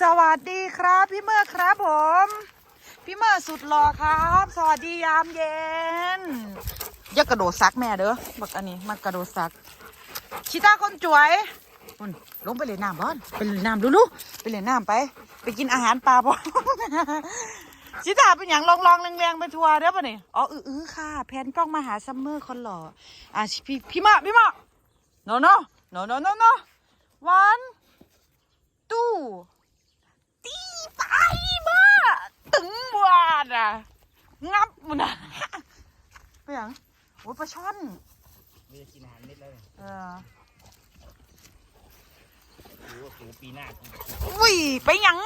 สวัสดีครับพี่เมื่อครับผม พี่เมื่อสุดหล่อครับ สวัสดียามเย็นอย่ากระโดดซักแม่เด้อบักอันนี้มากระโดดซัก ชิตาคนจวยอุ่นลงไปเล่นน้ำบ้านไปเล่นน้ำดูลูกไปเล่นน้ำไป ไปกินอาหารปลาบ่ชิตาเป็นอย่างลองลองๆแรงๆไปทัวร์เด้อปะเนี่อ๋ออืออค่ะ แพนกล้องมาหาซัมเมอร์คนหล่ออะพี่พี่มาพี่มา no no no no no no one two ไปมาตึงบวาดอะ งับมันอะไปยังโอ้ยปลาช่อนไม่ได้กินอาหารเม็ดแล้วเนี่ยเออหรือว่าสูปีหน้ากูอุ้ยไปยัง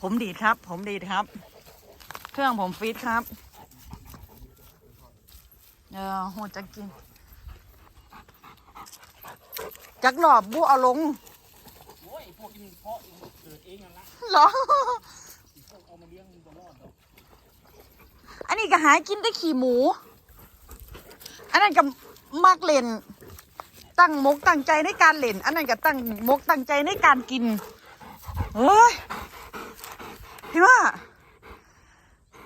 ผมดีดครับ ผมดีดครับ เครื่องผมฟีดครับเออโหจะกิน จักหลอบบูเอาลงโอ้ยพ วกที่มันเพาะมันเกิดเองนั่นละเหรอ พวกเอามาเลี้ยงมันบ่รอดหรอกอันนี้ก็หากินได้ขี่หมู อันนั้นก็มักเล่น ตั้งมกตั้งใจในการเล่น อันนั้นก็ตั้งมกตั้งใจในการกินเฮ้ยพี่ว่า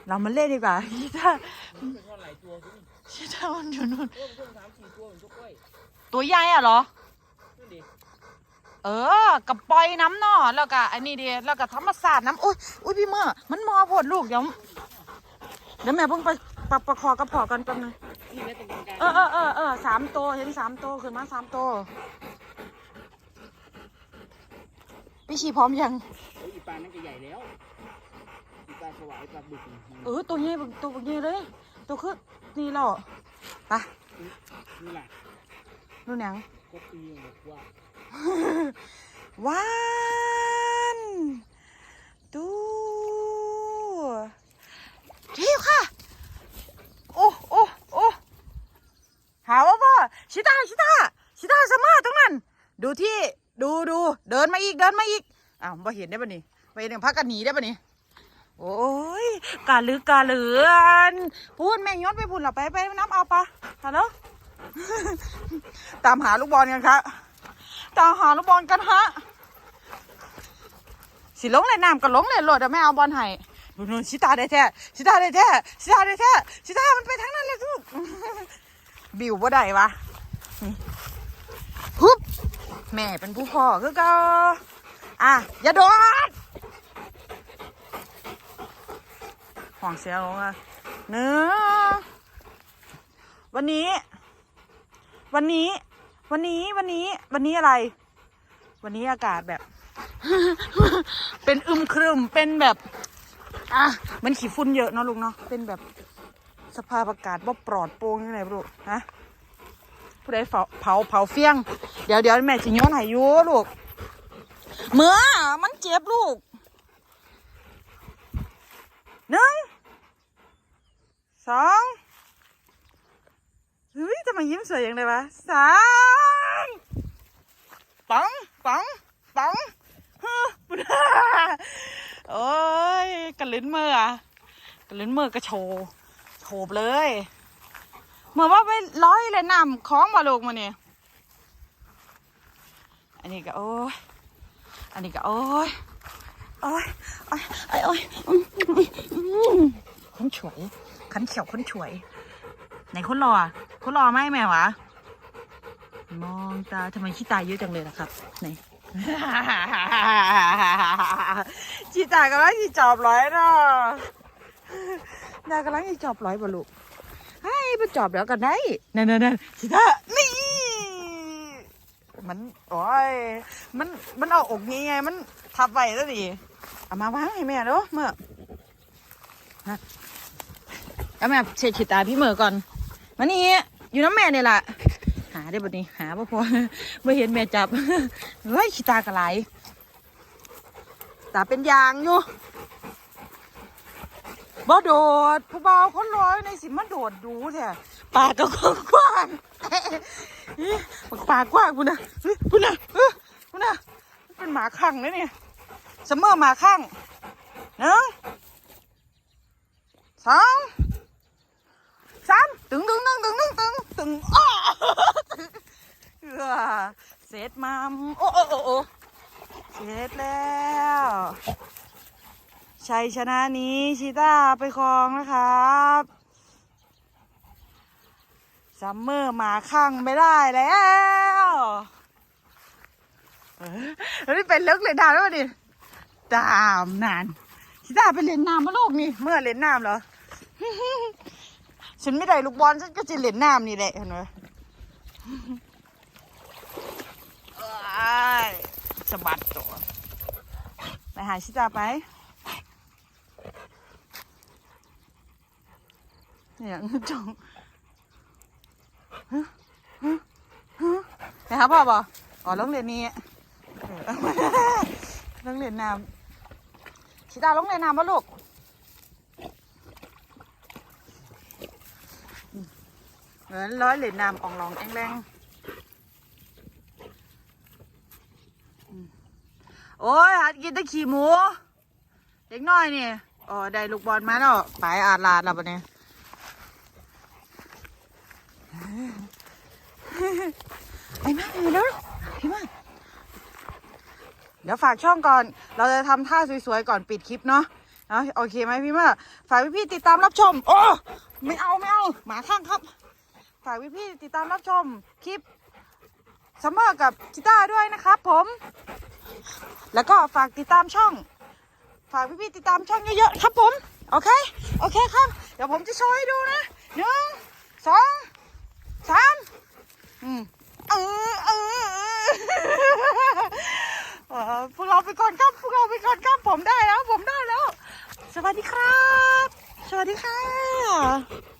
เรามาเล่นดีกว่าชิต้ามันเป็นว่าหลายตัวสิชิต้ามันอยู่นู่น เพิ่มเพิ่มสามสี่ตัวเหมือนทุกกล้วยตัวใหญ่อะเหรอ เออกับปล่อยน้ำเนอแล้วก็อันนี้ดีแล้วก็ธรรมศาสตร์น้ำอุ้ยอุ้ยพี่เมื่อมันมอผดลูกเดี๋ยวเดี๋ยวแม่เพิ่งไปประประคอกระเพาะกันแป๊บนึงนี่แม่ตรงกลางเออเออเออเออสามตัวเห็นสามตัวขึ้นมาสามตัวพี่ชีพร้อมยังโอ้ยอีปลานั่นก็ใหญ่แล้วอีปลาสวายปลาบึกนี่เออตัวใหญ่บักตัวบักใหญ่เลยตัวคือนี่แล้วไปนี่แหละนู่นยังก็ตีบอกว่า วันตูเที่ยวค่ะ โอ้โอ้โอ้หาว่าพ่อชิตาชิตาชิตาสมาตรงนั้น ดูที่ดูดูเดินมาอีกเดินมาอีกอ้าวบ่เห็นได้ปะนี่ไปหนึ่งพักกันหนีได้ปะนี่โอ้ยกาลือกาเหลือนพูดแม่งย้อนไปพูดหรอไปไปน้ำเอาปะฮัลโหลตามหาลูกบอลกันครับ ตาหาลูกบอลกันฮะสิลงเลยน้ำก็ลงเลยโหลดแต่ไม่เอาบอลให้ดูนู่นชิตาได้แท้ชิตาได้แท้ชิตาได้แท้ชิตามันไปทางนั้นเลยทุกบิวบ่ได้วะฮึบแม่เป็นผู้พ่อคือก็อะอย่าโดดห่วงเสียลงอะเนื้อวันนี้ วันนี้ วันนี้วันนี้วันนี้อะไร วันนี้อากาศแบบ เป็นอึมครึมเป็นแบบ อะมันขี้ฝุ่นเยอะเนาะลูกเนาะเป็นแบบสภาพอากาศว่าปลอดโปร่งยังไงลูกฮะผู้ใดเผาเผาเผาเฟี้ยง เดี๋ยวเดี๋ยวแม่จิโยนใหายุลูกเมื่อมันเจ็บลูกหนึ่งสอง เฮ้ยทำไมยิ้มสวยอย่างไรวะสามปังปังปังฮึโอ้ยกระลิ้นเมืออกระลิ้นเมื่อกระโชโฉบเลย เหมือนว่าไปร้อยเลยนำคล้องมาลูกมาเนี่ยอันนี้ก็โอ้ยอันนี้ก็โอ้ยโอ้ยโอ้ยโอ้ยโอ้ยอืมอืมคนฉวยขันเขียวคนฉวยไหนคนรออะ คนรอไหมแม่วะ มองตาทำไมขี้ตาเยอะจังเลยล่ะครับไหนขี้ตากำลังขี้จอบร้อยเนาะดากำลังขี้จอบร้อยบ่ลูกให้ไปจอบแล้วกันได้นั่นนั่นนั่นขี้ตานี่มันโอ้ยมันมันเอาอกงี้ไงมันทับไว้แล้วดิเอามาวางให้แม่เด้อเมื่อฮะเอาแม่เช็ดขี้ตาพี่เมื่อก่อนมานี่ อยู่น้ำแม่เนี่ยล่ะ หาได้บ่นี้ หาบ่พอไม่เห็นแม่จับ เฮ้ยขี้ตากระไหลตาเป็นยางอยู่บ่โดดผู้บ่าคนร้อยในสิมันโดดดูแท้ปากก็กว้างๆอิ๊ะปากกว้างพุ่นนะพุ่นนะพุ่นนะเป็นหมาข้างเลยเนี่ยเสมอหมาข้างหนึ่งสอง สามตึงตึงตึงตึงตึงตึงตึงอ้อเออเซร็จมัมโอ้โอ้โอ้โอ้เสร็จแล้วชัยชนะนี้ชิต้าไปครองนะครับซัมเมอร์มาข้างไม่ได้แล้วเฮ้ยเป็นเลิกเลยดาวแล้วดิตามนานชิต้าไปเล่นน้ำมาลูกนี่ เมื่อเล่นน้ำเหรอ ฉันไม่ได้ลูกบอลฉันก็จะเล่นน้ำนี่แหละเห็นไหมอ้ายสะบัดตัว ไปหาชิตาไปเนี่ยจงฮึฮึฮึไปหาพ่อบ่อ๋อโรงเรียนนี้เออโรงเรียนน้ำชิตาโรงเรียนน้ำปะลูก เหมือนร้อยเหรียญนามอองลองแองแรงโอ้ยหัดกินตะขี่หมูเด็กน้อยนี่อ๋อได้ลูกบอลมาแล้วไปอาดลาดแล้วปะเนี่ยไอ้มากเลยนะพี่มากเดี๋ยวฝากช่องก่อน เราจะทำท่าสวยๆก่อนปิดคลิปเนาะเนาะโอเคไหมพี่มาฝากพี่ๆติดตามรับชม โอ้ ไม่เอาไม่เอา หมาข้างครับ ฝากพี่ๆติดตามรับชมคลิปซัมเมอร์กับจิต้าด้วยนะครับผม แล้วก็ฝากติดตามช่อง ฝากพี่ๆติดตามช่องเยอะๆครับผม โอเค โอเคครับ เดี๋ยวผมจะโชว์ให้ดูนะหนึ่งสองสามอืมเออเออเออเออพวกเราไปก่อนครับ พวกเราไปก่อนครับ ผมได้แล้ว ผมได้แล้ว สวัสดีครับ สวัสดีค่ะ